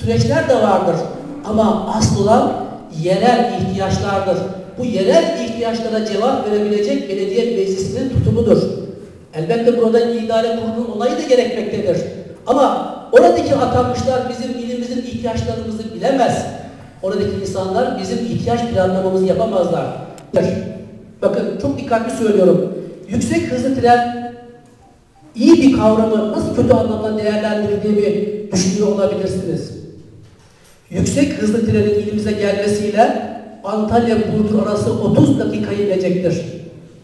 süreçler de vardır. Ama asıl olan yerel ihtiyaçlardır. Bu yerel ihtiyaçlara cevap verebilecek belediye meclisinin tutumudur. Elbette burada idare kurulunun onayı da gerekmektedir. Ama oradaki atanmışlar bizim ilimizin ihtiyaçlarımızı bilemez. Oradaki insanlar bizim ihtiyaç planlamamızı yapamazlar. Bakın çok dikkatli söylüyorum. Yüksek hızlı tren iyi bir kavramı nasıl kötü anlamda değerlendirildiğini düşünüyor olabilirsiniz. Yüksek hızlı trenin ilimize gelmesiyle Antalya-Burdur arası 30 dakika inecektir.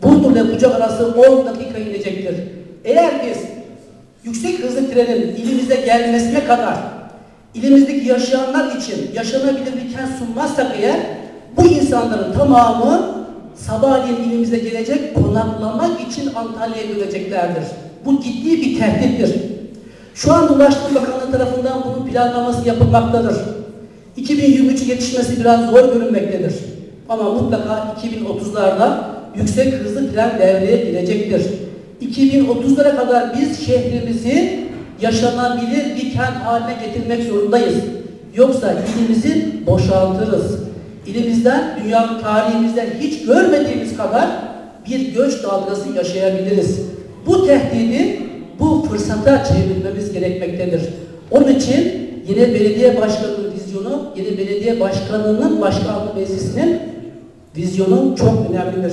Burdur ile Bucak arası 10 dakika inecektir. Eğer biz yüksek hızlı trenin ilimize gelmesine kadar ilimizdeki yaşayanlar için yaşanabilir bir kent sunmazsak eğer bu insanların tamamı sabahleyin ilimize gelecek konaklamak için Antalya'ya döneceklerdir. Bu ciddi bir tehdittir. Şu an Ulaştırma Bakanlığı tarafından bunun planlaması yapılmaktadır. 2023'ü yetişmesi biraz zor görünmektedir. Ama mutlaka 2030'larda yüksek hızlı tren devreye girecektir. 2030'lara kadar biz şehrimizi yaşanabilir bir kent haline getirmek zorundayız. Yoksa ilimizi boşaltırız. İlimizden, dünya tarihimizde hiç görmediğimiz kadar bir göç dalgası yaşayabiliriz. Bu tehdidi bu fırsata çevirmemiz gerekmektedir. Onun için yine belediye başkanının vizyonu, yine belediye başkanının başkanlık meclisinin vizyonu çok önemlidir.